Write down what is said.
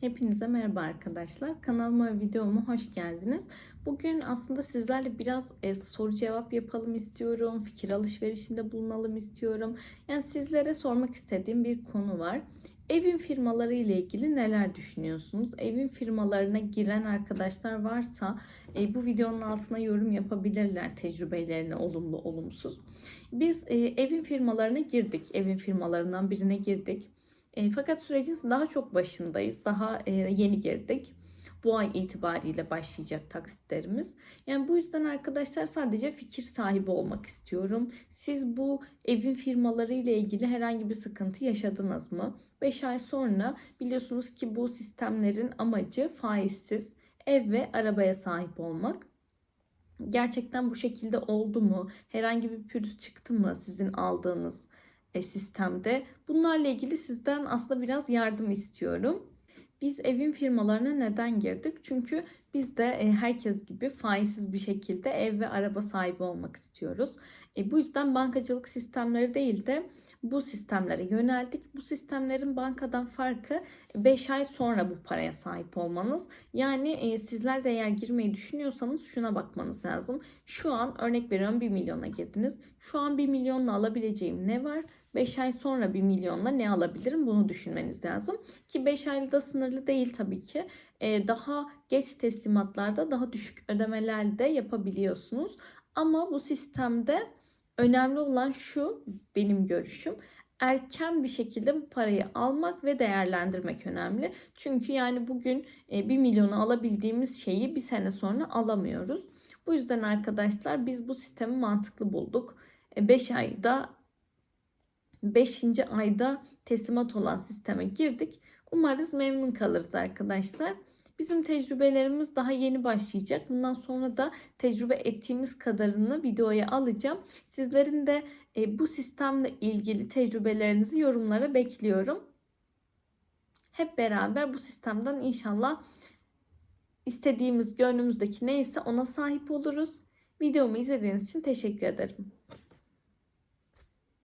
Hepinize merhaba arkadaşlar. Kanalıma ve videoma hoş geldiniz. Bugün aslında sizlerle biraz e, soru cevap yapalım istiyorum. Fikir alışverişinde bulunalım istiyorum. Yani sizlere sormak istediğim bir konu var. Evin firmaları ile ilgili neler düşünüyorsunuz? Evin firmalarına giren arkadaşlar varsa e, bu videonun altına yorum yapabilirler tecrübelerini olumlu olumsuz. Biz e, evin firmalarına girdik. Evin firmalarından birine girdik. E, fakat sürecin daha çok başındayız. Daha e, yeni girdik. Bu ay itibariyle başlayacak taksitlerimiz. Yani bu yüzden arkadaşlar sadece fikir sahibi olmak istiyorum. Siz bu evin firmaları ile ilgili herhangi bir sıkıntı yaşadınız mı? 5 ay sonra biliyorsunuz ki bu sistemlerin amacı faizsiz ev ve arabaya sahip olmak. Gerçekten bu şekilde oldu mu? Herhangi bir pürüz çıktı mı sizin aldığınız sistemde. Bunlarla ilgili sizden aslında biraz yardım istiyorum. Biz evin firmalarına neden girdik? Çünkü biz de e, herkes gibi faizsiz bir şekilde ev ve araba sahibi olmak istiyoruz. E, bu yüzden bankacılık sistemleri değil de bu sistemlere yöneldik. Bu sistemlerin bankadan farkı 5 ay sonra bu paraya sahip olmanız. Yani e, sizler de eğer girmeyi düşünüyorsanız şuna bakmanız lazım. Şu an örnek veriyorum 1 milyona girdiniz. Şu an 1 milyonla alabileceğim ne var? 5 ay sonra 1 milyonla ne alabilirim bunu düşünmeniz lazım. Ki 5 aylı da sınırlı değil tabii ki. Ee, daha geç teslimatlarda daha düşük ödemeler de yapabiliyorsunuz. Ama bu sistemde önemli olan şu benim görüşüm erken bir şekilde bu parayı almak ve değerlendirmek önemli. Çünkü yani bugün 1 milyonu alabildiğimiz şeyi bir sene sonra alamıyoruz. Bu yüzden arkadaşlar biz bu sistemi mantıklı bulduk. 5 ayda 5. ayda teslimat olan sisteme girdik. Umarız memnun kalırız arkadaşlar. Bizim tecrübelerimiz daha yeni başlayacak. Bundan sonra da tecrübe ettiğimiz kadarını videoya alacağım. Sizlerin de e, bu sistemle ilgili tecrübelerinizi yorumlara bekliyorum. Hep beraber bu sistemden inşallah istediğimiz gönlümüzdeki neyse ona sahip oluruz. Videomu izlediğiniz için teşekkür ederim.